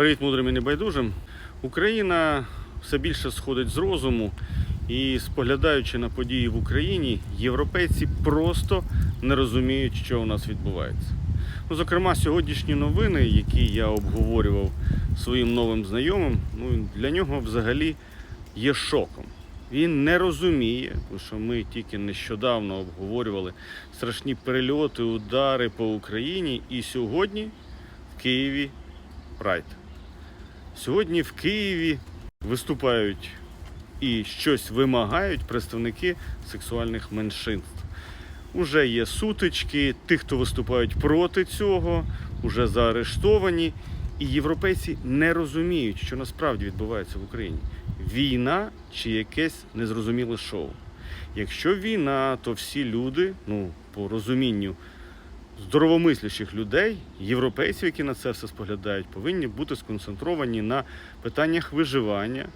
Привіт, мудрим і небайдужим. Україна все більше сходить з розуму, і споглядаючи на події в Україні, європейці просто не розуміють, що у нас відбувається. Ну, зокрема, сьогоднішні новини, які я обговорював своїм новим знайомим, ну, для нього взагалі є шоком. Він не розуміє, що ми тільки нещодавно обговорювали страшні перельоти, удари по Україні, і сьогодні в Києві Прайд. Сьогодні в Києві виступають і щось вимагають представники сексуальних меншинств. Уже є сутички, тих, хто виступають проти цього, вже заарештовані. І європейці не розуміють, що насправді відбувається в Україні. Війна чи якесь незрозуміле шоу. Якщо війна, то всі люди, ну, по розумінню здоровомислящих людей, європейців, які на це все споглядають, повинні бути сконцентровані на питаннях виживання,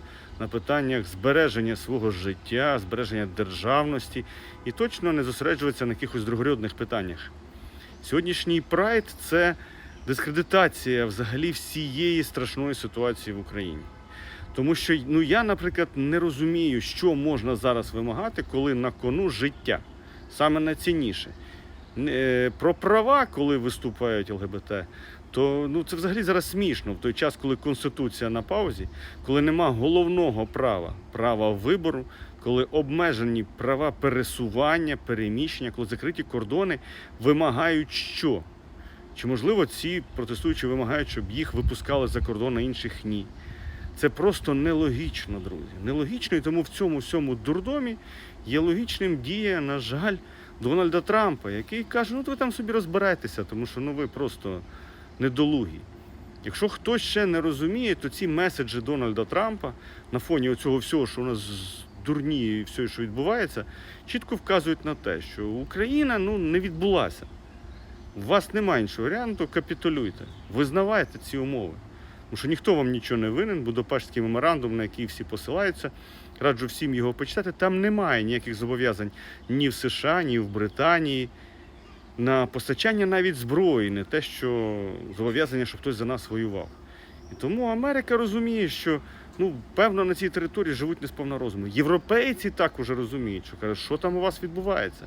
на питаннях збереження свого життя, збереження державності і точно не зосереджуватися на якихось другорядних питаннях. Сьогоднішній прайд це дискредитація взагалі всієї страшної ситуації в Україні. Тому що ну я, наприклад, не розумію, що можна зараз вимагати, коли на кону життя, саме найцінніше. Е, Про права, коли виступають ЛГБТ, то ну це взагалі зараз смішно в той час, коли конституція на паузі, коли нема головного права, права вибору, коли обмежені права пересування, переміщення, коли закриті кордони, вимагають що? Чи можливо ці протестуючі вимагають, щоб їх випускали за кордон, а інших ні? Це просто нелогічно, друзі. Нелогічно, і тому в цьому всьому дурдомі є логічним дія, на жаль, Дональда Трампа, який каже, ну то ви там собі розбирайтеся, тому що ну ви просто недолугі. Якщо хтось ще не розуміє, то ці меседжі Дональда Трампа на фоні цього всього, що у нас дурні і все, що відбувається, чітко вказують на те, що Україна ну, не відбулася. У вас немає іншого варіанту, капітулюйте, визнавайте ці умови. Тому що ніхто вам нічого не винен, Будапештський меморандум, на який всі посилаються, раджу всім його почитати. Там немає ніяких зобов'язань ні в США, ні в Британії. На постачання навіть зброї, не те, що зобов'язання, щоб хтось за нас воював. І тому Америка розуміє, що ну, певно на цій території живуть не сповна розуму. Європейці також розуміють, що кажуть, що там у вас відбувається.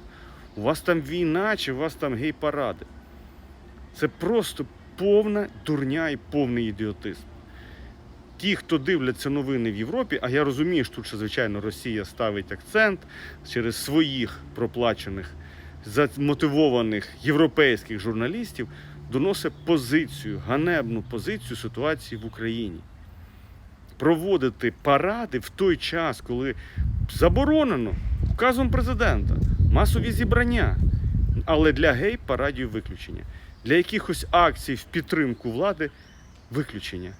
У вас там війна чи у вас там гей-паради. Це просто повна дурня і повний ідіотизм. Ті, хто дивляться новини в Європі, а я розумію, що тут ще, звичайно, Росія ставить акцент через своїх проплачених, замотивованих європейських журналістів, доносить позицію, ганебну позицію ситуації в Україні. Проводити паради в той час, коли заборонено указом президента масові зібрання, але для гей парадів виключення для якихось акцій в підтримку влади виключення.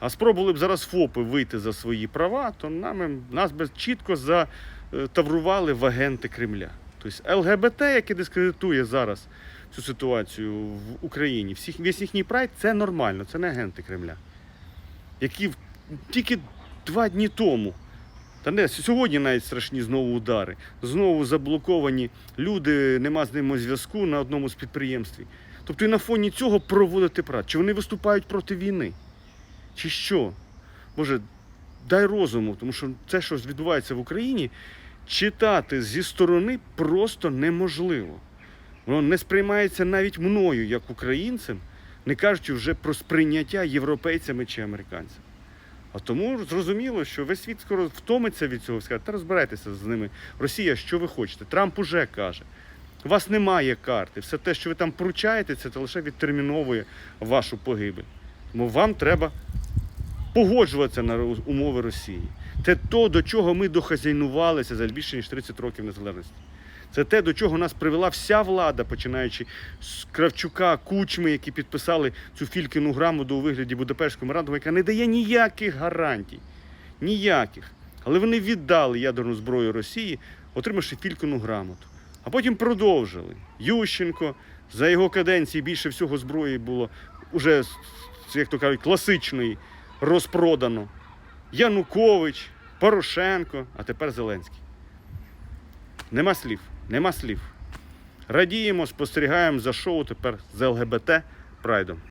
А спробували б зараз ФОПи вийти за свої права, то нам, нас би чітко затаврували в агенти Кремля. Тобто ЛГБТ, яке дискредитує зараз цю ситуацію в Україні, всіх, весь їхній прайд це нормально, це не агенти Кремля. Які тільки два дні тому, та не сьогодні навіть страшні знову удари, знову заблоковані люди, нема з ними зв'язку на одному з підприємств. Тобто і на фоні цього проводити працю. Чи вони виступають проти війни? Чи що? Боже, дай розуму, тому що це, що відбувається в Україні, читати зі сторони просто неможливо. Воно не сприймається навіть мною, як українцем, не кажучи вже про сприйняття європейцями чи американцями. А тому зрозуміло, що весь світ скоро втомиться від цього скаже, та розбирайтеся з ними. Росія, що ви хочете? Трамп уже каже. У вас немає карти. Все те, що ви там поручаєте, це лише відтерміновує вашу погибель. Тому вам треба погоджуватися на умови Росії. Це то, до чого ми дохазяйнувалися за більше ніж 30 років незалежності. Це те, до чого нас привела вся влада, починаючи з Кравчука, Кучми, які підписали цю фількіну грамоту у вигляді Будапештського меморандуму, яка не дає ніяких гарантій. Ніяких. Але вони віддали ядерну зброю Росії, отримавши фількіну грамоту. А потім продовжили. Ющенко за його каденції більше всього зброї було уже, як то кажуть, класичної розпродано. Янукович, Порошенко, а тепер Зеленський. Нема слів, нема слів. Радіємо, спостерігаємо за шоу тепер з ЛГБТ Прайдом.